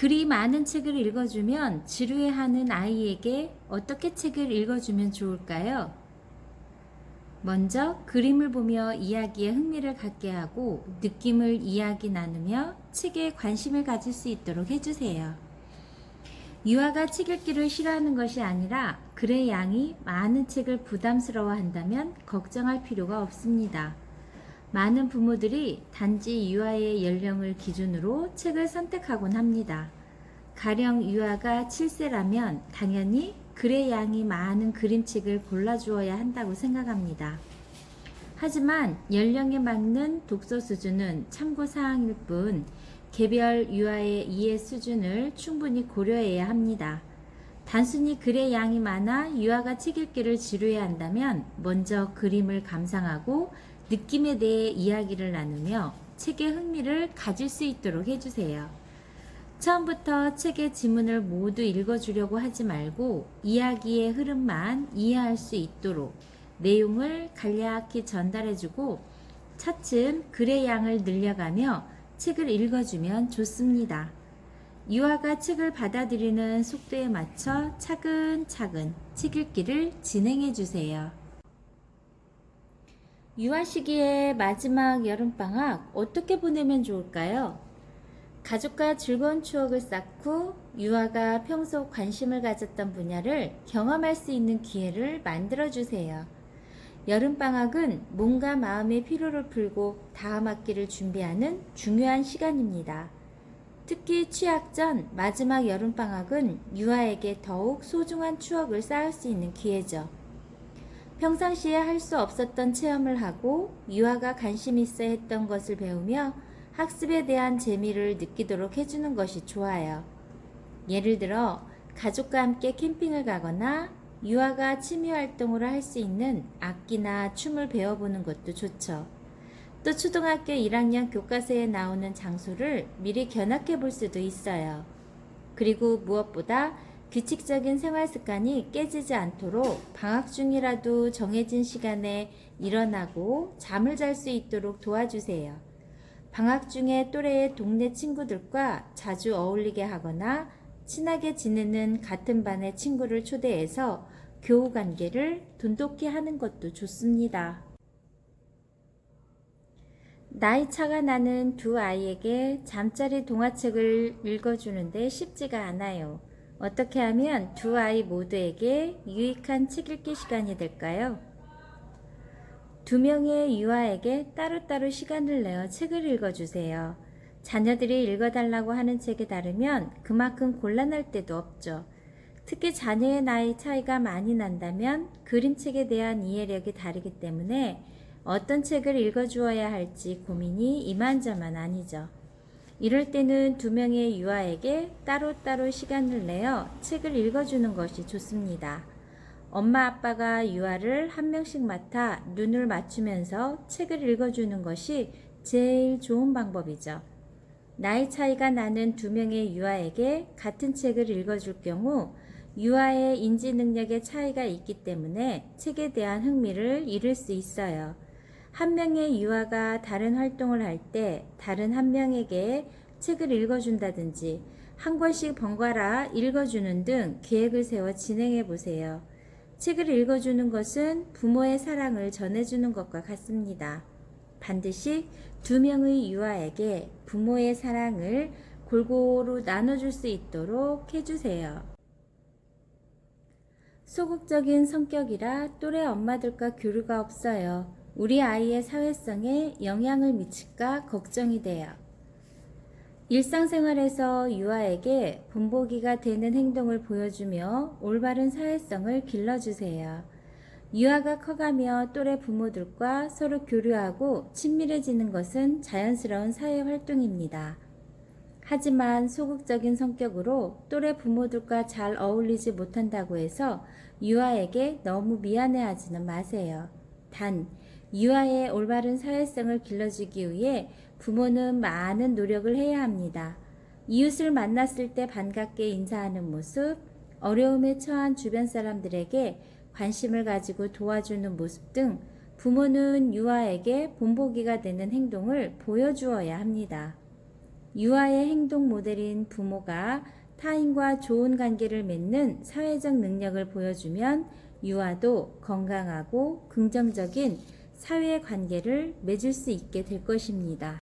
글이 많은 책을 읽어주면 지루해하는 아이에게 어떻게 책을 읽어주면 좋을까요? 먼저 그림을 보며 이야기에 흥미를 갖게 하고 느낌을 이야기 나누며 책에 관심을 가질 수 있도록 해주세요. 유아가 책 읽기를 싫어하는 것이 아니라 글의 양이 많은 책을 부담스러워 한다면 걱정할 필요가 없습니다. 많은 부모들이 단지 유아의 연령을 기준으로 책을 선택하곤 합니다. 가령 유아가 7세라면 당연히 글의 양이 많은 그림책을 골라주어야 한다고 생각합니다. 하지만 연령에 맞는 독서 수준은 참고 사항일 뿐 개별 유아의 이해 수준을 충분히 고려해야 합니다. 단순히 글의 양이 많아 유아가 책 읽기를 지루해 한다면 먼저 그림을 감상하고 느낌에 대해 이야기를 나누며 책의 흥미를 가질 수 있도록 해주세요. 처음부터 책의 지문을 모두 읽어주려고 하지 말고 이야기의 흐름만 이해할 수 있도록 내용을 간략히 전달해주고 차츰 글의 양을 늘려가며 책을 읽어주면 좋습니다. 유아가 책을 받아들이는 속도에 맞춰 차근차근 책 읽기를 진행해 주세요. 유아 시기의 마지막 여름방학 어떻게 보내면 좋을까요? 가족과 즐거운 추억을 쌓고 유아가 평소 관심을 가졌던 분야를 경험할 수 있는 기회를 만들어 주세요. 여름방학은 몸과 마음의 피로를 풀고 다음 학기를 준비하는 중요한 시간입니다. 특히 취학 전 마지막 여름방학은 유아에게 더욱 소중한 추억을 쌓을 수 있는 기회죠. 평상시에 할 수 없었던 체험을 하고 유아가 관심 있어 했던 것을 배우며 학습에 대한 재미를 느끼도록 해주는 것이 좋아요. 예를 들어, 가족과 함께 캠핑을 가거나 유아가 취미 활동으로 할 수 있는 악기나 춤을 배워보는 것도 좋죠. 또 초등학교 1학년 교과서에 나오는 장소를 미리 견학해 볼 수도 있어요. 그리고 무엇보다 규칙적인 생활 습관이 깨지지 않도록 방학 중이라도 정해진 시간에 일어나고 잠을 잘 수 있도록 도와주세요. 방학 중에 또래의 동네 친구들과 자주 어울리게 하거나 친하게 지내는 같은 반의 친구를 초대해서 교우 관계를 돈독히 하는 것도 좋습니다. 나이 차가 나는 두 아이에게 잠자리 동화책을 읽어주는데 쉽지가 않아요. 어떻게 하면 두 아이 모두에게 유익한 책 읽기 시간이 될까요? 두 명의 유아에게 따로따로 시간을 내어 책을 읽어주세요. 자녀들이 읽어달라고 하는 책에 다르면 그만큼 곤란할 때도 없죠. 특히 자녀의 나이 차이가 많이 난다면 그림책에 대한 이해력이 다르기 때문에 어떤 책을 읽어주어야 할지 고민이 이만저만 아니죠. 이럴 때는 두 명의 유아에게 따로따로 시간을 내어 책을 읽어주는 것이 좋습니다. 엄마 아빠가 유아를 한 명씩 맡아 눈을 맞추면서 책을 읽어주는 것이 제일 좋은 방법이죠. 나이 차이가 나는 두 명의 유아에게 같은 책을 읽어줄 경우 유아의 인지 능력의 차이가 있기 때문에 책에 대한 흥미를 잃을 수 있어요. 한 명의 유아가 다른 활동을 할 때 다른 한 명에게 책을 읽어준다든지 한 권씩 번갈아 읽어주는 등 계획을 세워 진행해 보세요. 책을 읽어주는 것은 부모의 사랑을 전해주는 것과 같습니다. 반드시 두 명의 유아에게 부모의 사랑을 골고루 나눠줄 수 있도록 해주세요. 소극적인 성격이라 또래 엄마들과 교류가 없어요. 우리 아이의 사회성에 영향을 미칠까 걱정이 돼요. 일상생활에서 유아에게 본보기가 되는 행동을 보여주며 올바른 사회성을 길러주세요. 유아가 커가며 또래 부모들과 서로 교류하고 친밀해지는 것은 자연스러운 사회 활동입니다. 하지만 소극적인 성격으로 또래 부모들과 잘 어울리지 못한다고 해서 유아에게 너무 미안해하지는 마세요. 단, 유아의 올바른 사회성을 길러주기 위해 부모는 많은 노력을 해야 합니다. 이웃을 만났을 때 반갑게 인사하는 모습, 어려움에 처한 주변 사람들에게 관심을 가지고 도와주는 모습 등 부모는 유아에게 본보기가 되는 행동을 보여주어야 합니다. 유아의 행동 모델인 부모가 타인과 좋은 관계를 맺는 사회적 능력을 보여주면 유아도 건강하고 긍정적인 사회의 관계를 맺을 수 있게 될 것입니다.